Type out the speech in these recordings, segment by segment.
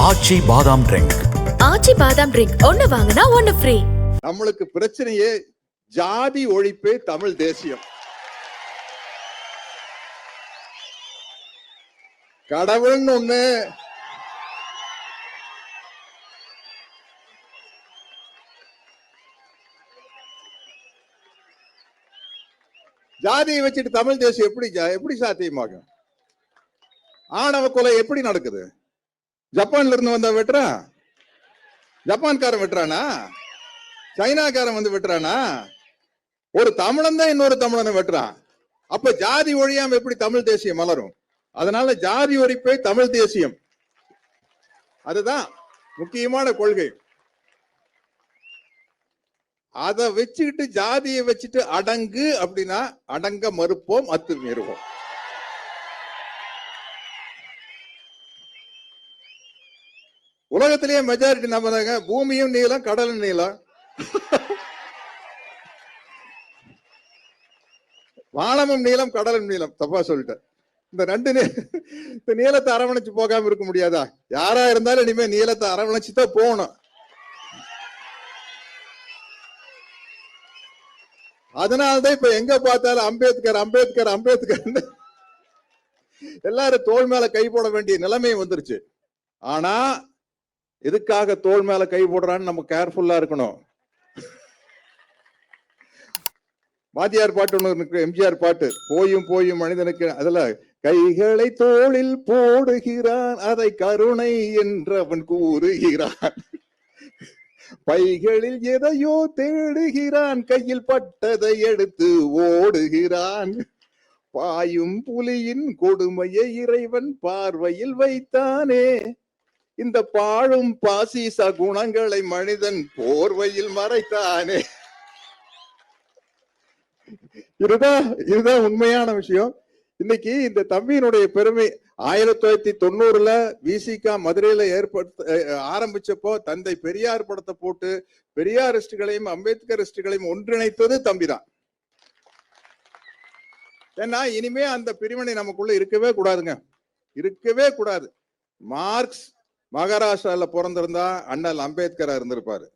ஆச்சி பாதாம் ட்ரிங்க். ஆச்சி பாதாம் ட்ரிங்க். ஒன்னு வாங்கினா ஒன்னு ஃப்ரீ நம்மளுக்கு பிரச்சனையே ஜாதி ஒழிப்பே தமிழ் தேசியம். கடவுள்னு ஒண்ணு. ஜாதியை வச்சுட்டு தமிழ் தேசியம் எப்படி எப்படி சாத்தியமாகும்? ஆணவ கொலை எப்படி நடக்குது? ஜப்பான்ல இருந்து வந்தா வெட்டுறான் ஜப்பான்காரன் வெட்டுறானா? சைனாக்காரன் வந்து வெட்டுறானா? ஒரு தமிழன் தான் இன்னொரு தமிழனை வெட்டுறான். அப்ப ஜாதி ஒழியாம எப்படி தமிழ் தேசியம் மலரும்? அதனால ஜாதி ஒழிப்பே தமிழ் தேசியம். அதுதான் முக்கியமான கொள்கை. அதை வச்சுக்கிட்டு ஜாதியை வச்சுட்டு அடங்கு அப்படின்னா அடங்க மறுப்போம் அத்து மீறுவோம். உலகத்திலேயே மெஜாரிட்டி நம்புறாங்க பூமியும் நீளம் கடலும் நீளம். வானமும் நீளம் கடலும் நீளம். தப்பா சொல்லிட்டேன். இந்த ரெண்டு இந்த நீளத்தை அரவணைச்சு போகாம இருக்க முடியாதா? யாரா இருந்தாலும் இனிமே நீளத்தை அரவணைச்சு தான் போகணும். அதனாலதான் இப்ப எங்க பார்த்தாலும் அம்பேத்கர் அம்பேத்கர் அம்பேத்கர் எல்லாரும் தோல் மேல கை போட வேண்டிய நிலைமை வந்துருச்சு. ஆனா எதுக்காக தோல் மேல கை போடுறான்னு நம்ம கேர்ஃபுல்லா இருக்கணும். வாத்தியார் பாட்டு ஒன்று இருக்கு எம்ஜிஆர் பாட்டு. போயும் போயும் மனிதனுக்கு அதுல கைகளை தோளில் போடுகிறான் அதை கருணை என்றவன் கூறுகிறான். பைகளில் எதையோ தேடுகிறான் கையில் பட்டதை எடுத்து ஓடுகிறான். பாயும் புலியின் கொடுமையை இறைவன் பார்வையில் வைத்தானே இந்த பாழும் பாசிச குணங்களை மனிதன் போர்வையில் மறைத்தானே. இதுதான் இதுதான் உண்மையான விஷயம். இன்னைக்கு இந்த தம்பியினுடைய பெருமை ஆயிரத்தி தொள்ளாயிரத்தி தொண்ணூறுல விசிகா மதுரையில ஏற்படுத்த ஆரம்பிச்சப்போ தந்தை பெரியார் படத்தை போட்டு பெரியாரிஸ்டுகளையும் அம்பேத்கரிஸ்டுகளையும் ஒன்றிணைத்தது தம்பிதான். ஏன்னா இனிமே அந்த பிரிவினை நமக்குள்ள இருக்கவே கூடாதுங்க. இருக்கவே கூடாது. மார்க்ஸ் மகாராஷ்டிராவில் பிறந்திருந்தா அண்ணல் அம்பேத்கரா இருந்திருப்பாரு.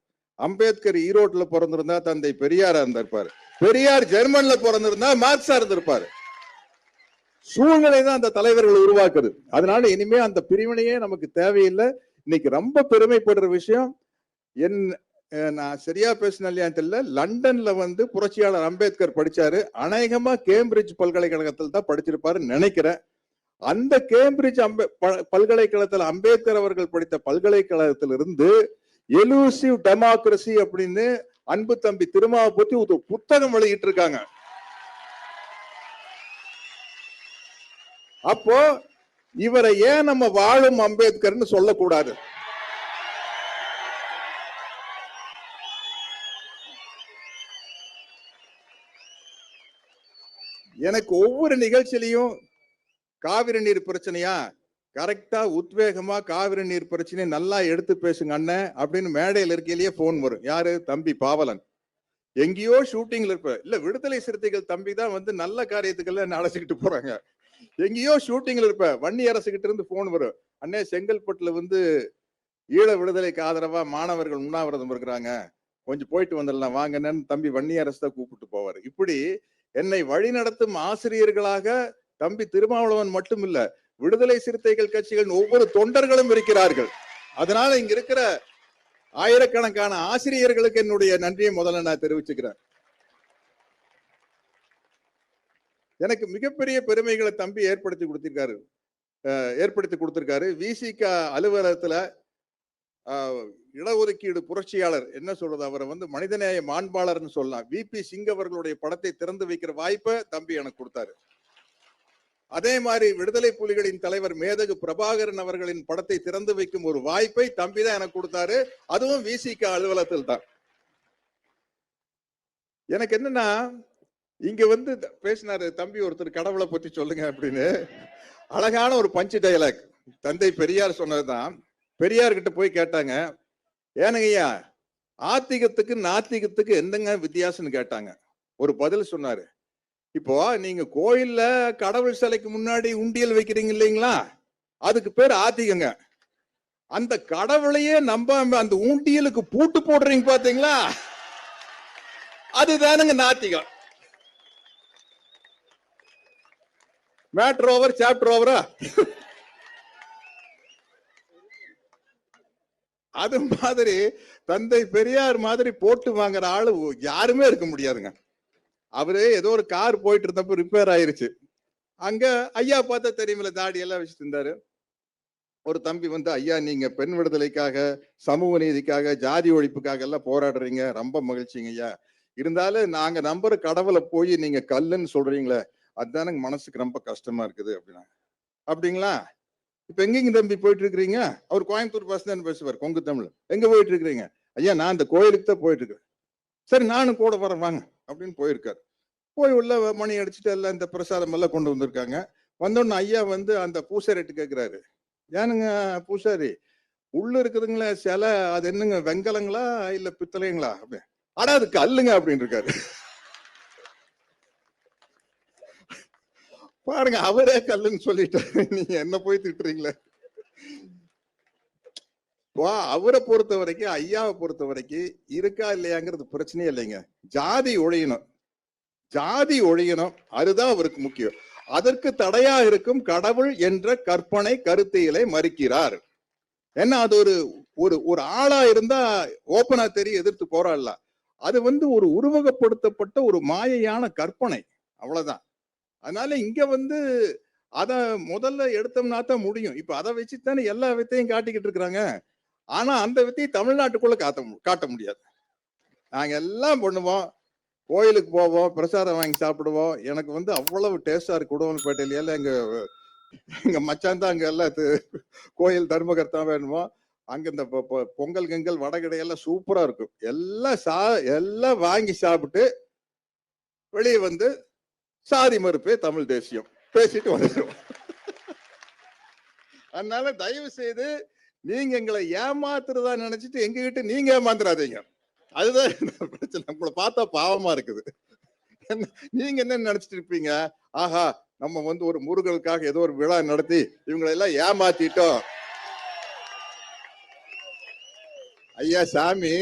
அம்பேத்கர் ஈரோட்ல பிறந்திருந்தா தந்தை பெரியாரா இருந்திருப்பாரு. பெரியார் ஜெர்மன்ல பிறந்திருந்தா மார்க்ஸா இருந்திருப்பாரு. சூழ்நிலை தான் அந்த தலைவர்கள் உருவாக்குது. அதனால இனிமே அந்த பிரிவினையே நமக்கு தேவையில்லை. இன்னைக்கு ரொம்ப பெருமைப்படுற விஷயம் என் நான் சரியா பேசின இல்லையான்னு தெரியல. லண்டன்ல வந்து புரட்சியாளர் அம்பேத்கர் படிச்சாரு. அநேகமா கேம்பிரிட்ஜ் பல்கலைக்கழகத்தில் தான் படிச்சிருப்பாருன்னு நினைக்கிறேன். அந்த கேம்பிரிட்ஜ் அம்பே ப- பல்கலைக்கழகத்தில் அம்பேத்கர் அவர்கள் படித்த பல்கலைக்கழகத்திலிருந்து எலூசிவ் டெமோக்ரஸி அப்படின்னு அன்பு தம்பி திருமாவை பத்தி ஒரு புத்தகம் வெளியிட்டு இருக்காங்க அப்போ இவரை ஏன் நம்ம வாழும் அம்பேத்கர்னு சொல்லக்கூடாது? எனக்கு ஒவ்வொரு நிகழ்ச்சியிலையும் காவிரி நீர் பிரச்சனையா? கரெக்டா உத்வேகமா காவிரி நீர் பிரச்சனையை நல்லா எடுத்து பேசுங்க அண்ணன் அப்படின்னு மேடையில் இருக்கையிலேயே போன் வரும். யாரு? தம்பி பாவலன். எங்கேயோ ஷூட்டிங்ல இருப்ப. இல்ல விடுதலை சிறுத்தைகள் தம்பி தான் வந்து நல்ல காரியத்துக்கெல்லாம் அழைச்சிக்கிட்டு போறாங்க. எங்கேயோ ஷூட்டிங்ல இருப்ப. வன்னி அரசுகிட்ட இருந்து போன் வரும். அண்ணே செங்கல்பட்டுல வந்து ஈழ விடுதலைக்கு ஆதரவா மாணவர்கள் உண்ணாவிரதம் இருக்கிறாங்க. கொஞ்சம் போயிட்டு வந்துடலாம். வாங்கன்னு தம்பி வன்னி அரசு தான் கூப்பிட்டு போவார். இப்படி என்னை வழிநடத்தும் ஆசிரியர்களாக தம்பி திருமாவளவன் மட்டும் இல்ல விடுதலை சிறுத்தைகள் கட்சிகளின் ஒவ்வொரு தொண்டர்களும் இருக்கிறார்கள். அதனால இங்க இருக்கிற ஆயிரக்கணக்கான ஆசிரியர்களுக்கு என்னுடைய நன்றியை முதல்ல நான் தெரிவிச்சுக்கிறேன். எனக்கு மிகப்பெரிய பெருமைகளை தம்பி ஏற்படுத்தி கொடுத்திருக்காரு. ஏற்படுத்தி கொடுத்திருக்காரு. விசிக அலுவலகத்துல இடஒதுக்கீடு புரட்சியாளர் என்ன சொல்றது அவரை வந்து மனிதநேய மாண்பாளர்னு சொல்லலாம். விபி சிங் அவர்களுடைய படத்தை திறந்து வைக்கிற வாய்ப்பை தம்பி எனக்கு கொடுத்தாரு. அதே மாதிரி விடுதலை புலிகளின் தலைவர் மேதகு பிரபாகரன் அவர்களின் படத்தை திறந்து வைக்கும் ஒரு வாய்ப்பை தம்பி தான் எனக்கு கொடுத்தாரு. அதுவும் விசிக அலுவலகத்தில் தான். எனக்கு என்னன்னா இங்க வந்து பேசினாரு தம்பி ஒருத்தர் கடவுளை பத்தி சொல்லுங்க அப்படின்னு. அழகான ஒரு பஞ்சு டைலாக் தந்தை பெரியார் சொன்னதுதான். பெரியார் கிட்ட போய் கேட்டாங்க. ஏனுங்கய்யா ஆத்திகத்துக்கு நாத்திகத்துக்கு என்னங்க வித்தியாசம்னு கேட்டாங்க. ஒரு பதில் சொன்னாரு. இப்போ நீங்க கோயில்ல கடவுள் சிலைக்கு முன்னாடி உண்டியல் வைக்கிறீங்க இல்லைங்களா? அதுக்கு பேர் ஆத்திகங்க. அந்த கடவுளையே நம்பாம அந்த ஊண்டியலுக்கு பூட்டு போடுறீங்க பாத்தீங்களா? அதுதானுங்க நாத்திகம். மேட்ரு ஓவர் சாப்டர் ஓவரா அது மாதிரி தந்தை பெரியார் மாதிரி போட்டு வாங்குற ஆளு யாருமே இருக்க முடியாதுங்க. அவரு ஏதோ ஒரு கார் போயிட்டு இருந்தப்ப ரிப்பேர் ஆயிருச்சு. அங்க ஐயா பார்த்தா தெரியுமில்ல தாடி எல்லாம் வச்சுட்டு இருந்தாரு. ஒரு தம்பி வந்து ஐயா நீங்க பெண் விடுதலைக்காக சமூக நீதிக்காக ஜாதி ஒழிப்புக்காக எல்லாம் போராடுறீங்க. ரொம்ப மகிழ்ச்சிங்க ஐயா. இருந்தாலும் நாங்க நம்புற கடவுளை போய் நீங்க கல்லுன்னு சொல்றீங்களே அதுதானங்க மனசுக்கு ரொம்ப கஷ்டமா இருக்குது அப்படின்னா அப்படிங்களா? இப்ப எங்கெங்க தம்பி போயிட்டு இருக்கிறீங்க அவர் கோயம்புத்தூர் பஸ் தான் பேசுவார் கொங்கு தமிழ். எங்க போயிட்டு இருக்கிறீங்க ஐயா நான் அந்த கோயிலுக்கு தான் போயிட்டு இருக்கேன் சரி நானும் கூட வரேன் வாங்க அப்படின்னு போயிருக்காரு. போய் உள்ள மணி அடிச்சுட்டு எல்லாம் இந்த பிரசாதம் எல்லாம் கொண்டு வந்திருக்காங்க. வந்தோடனே ஐயா வந்து அந்த பூசாரிட்டு கேக்குறாரு. ஏனுங்க பூசாரி உள்ள இருக்குதுங்களே சிலை அது என்னங்க வெங்கலங்களா இல்ல பித்தளைங்களா? அப்படின்னு ஆனா அது கல்லுங்க அப்படின்னு இருக்காரு. பாருங்க அவரே கல்லுன்னு சொல்லிட்டாரு. நீங்க என்ன போய் திட்டுறீங்களே? வா அவரை பொறுத்த வரைக்கும் ஐயாவை பொறுத்த வரைக்கும் இருக்கா இல்லையாங்கிறது பிரச்சனையே இல்லைங்க. ஜாதி ஒழியணும். ஜாதி ஒழியணும். அதுதான் அவருக்கு முக்கியம். அதற்கு தடையா இருக்கும் கடவுள் என்ற கற்பனை கருத்தியலை மறுக்கிறார். ஏன்னா அது ஒரு ஒரு ஒரு ஆளா இருந்தா ஓப்பனா தெரிய எதிர்த்து போராடலாம். அது வந்து ஒரு உருவகப்படுத்தப்பட்ட ஒரு மாயையான கற்பனை. அவ்வளவுதான். அதனால இங்க வந்து அத முதல்ல எடுத்தோம்னா தான் முடியும். இப்ப அதை வச்சு தானே எல்லா வித்தையும் காட்டிக்கிட்டு இருக்கிறாங்க. ஆனா அந்த வித்தையை தமிழ்நாட்டுக்குள்ள காட்ட காட்ட முடியாது. நாங்க எல்லாம் பண்ணுவோம். கோயிலுக்கு போவோம் பிரசாதம் வாங்கி சாப்பிடுவோம். எனக்கு வந்து அவ்வளவு டேஸ்டா இருக்கு உடவன்பேட்டையில எல்லாம் எங்க எங்க மச்சான் தான் அங்க எல்லாம் கோயில் தர்மகர்த்தா வேணுமோ அங்க இந்த பொ- பொங்கல் கங்கல் வடகடையெல்லாம் சூப்பரா இருக்கும். எல்லாம் சா எல்லாம் வாங்கி சாப்பிட்டு வெளியே வந்து சாதி மறுப்பே தமிழ் தேசியம். பேசிட்டு வந்துடுவோம் அதனால தயவு செய்து நீங்க எங்களை ஏமாத்துறதா நினைச்சிட்டு எங்ககிட்ட நீங்க ஏமாந்துடாதீங்க அதுதான் பிரச்சனை? நம்மளை பார்த்தா பாவமா இருக்குது. நீங்க என்ன நினைச்சிட்டு இருப்பீங்க? ஆஹா நம்ம வந்து ஒரு முருகனுக்காக ஏதோ ஒரு விழா நடத்தி இவங்களை எல்லாம் ஏமாத்திட்டோம். ஐயா சாமி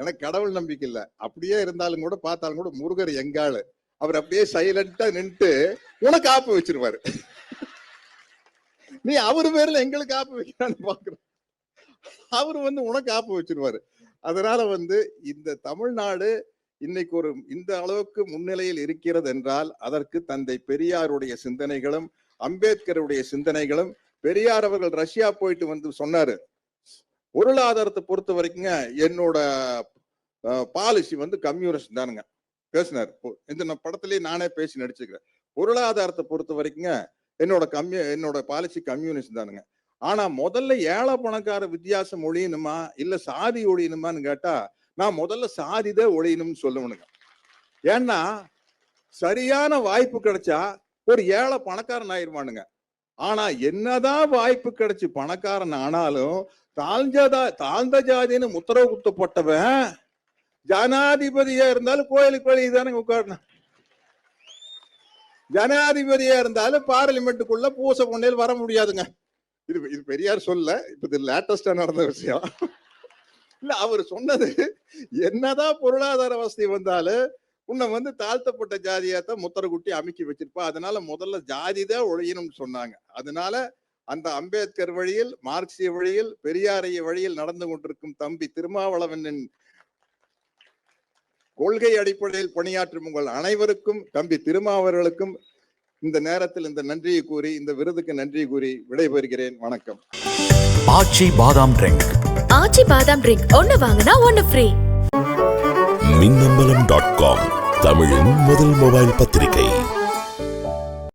எனக்கு கடவுள் நம்பிக்கை இல்ல. அப்படியே இருந்தாலும் கூட பார்த்தாலும் கூட முருகர் எங்காளு? அவர் அப்படியே சைலண்டா நின்னுட்டு உனக்கு ஆப்பு வச்சிருவாரு. நீ அவர் பேர்ல எங்களுக்கு ஆப்பு வைக்கிறான்னு பாக்குற அவர் வந்து உனக்கு ஆப்பு வச்சிருவாரு. அதனால வந்து இந்த தமிழ்நாடு இன்னைக்கு ஒரு இந்த அளவுக்கு முன்னிலையில் இருக்கிறது என்றால் அதற்கு தந்தை பெரியாருடைய சிந்தனைகளும் அம்பேத்கருடைய சிந்தனைகளும் பெரியார் அவர்கள் ரஷ்யா போயிட்டு வந்து சொன்னாரு. பொருளாதாரத்தை பொறுத்த வரைக்குங்க என்னோட பாலிசி வந்து கம்யூனிஸ்ட் தானுங்க. பேசினார். இந்த நான் படத்திலேயே நானே பேசி நடிச்சுக்கிறேன். பொருளாதாரத்தை பொறுத்த வரைக்குங்க என்னோட கம்யூ என்னோட பாலிசி கம்யூனிஸ்ட் தானுங்க. ஆனா முதல்ல ஏழை பணக்கார வித்தியாசம் ஒழியணுமா இல்ல சாதி ஒழியணுமான்னு கேட்டா நான் முதல்ல சாதி தான் ஒழியணும்னு சொல்லுவனுங்க. ஏன்னா சரியான வாய்ப்பு கிடைச்சா ஒரு ஏழை பணக்காரன் ஆயிருவானுங்க. ஆனா என்னதான் வாய்ப்பு கிடைச்சு பணக்காரன் ஆனாலும் தாழ்ந்ததா தாழ்ந்த ஜாதின்னு முத்திரவு குத்தப்பட்டவன் ஜனாதிபதியா இருந்தாலும் கோயிலுக்கு வெளியே தானே உட்காரணும். ஜனாதிபதியா இருந்தாலும் பார்லிமெண்ட்டுக்குள்ள பூச கொண்டையில் வர முடியாதுங்க. இது இது பெரியார் சொல்ல இப்ப இது லேட்டஸ்டா நடந்த விஷயம். இல்ல அவர் சொன்னது என்னதான் பொருளாதார வசதி வந்தாலும் உன்னை வந்து தாழ்த்தப்பட்ட ஜாதியாத்தான் முத்தரகுட்டி குட்டி வச்சிருப்பா. அதனால முதல்ல ஜாதி தான் ஒழியணும்னு சொன்னாங்க. அதனால அந்த அம்பேத்கர் வழியில் மார்க்சிய வழியில் பெரியாரைய வழியில் நடந்து கொண்டிருக்கும் தம்பி திருமாவளவனின் கொள்கை அடிப்படையில் பணியாற்றும் உங்கள் அனைவருக்கும் தம்பி திருமாவர்களுக்கும் இந்த நேரத்தில் இந்த நன்றியை கூறி இந்த விருதுக்கு நன்றி கூறி விடைபெறுகிறேன். வணக்கம். ஆச்சி பாதாம் ட்ரிங்க். ஆச்சி பாதாம் ட்ரிங்க். ஒன்னு வாங்கினா ஒன்னு ஃப்ரீ. Minnambalam dot com. தமிழின் முதல் மொபைல் பத்திரிகை.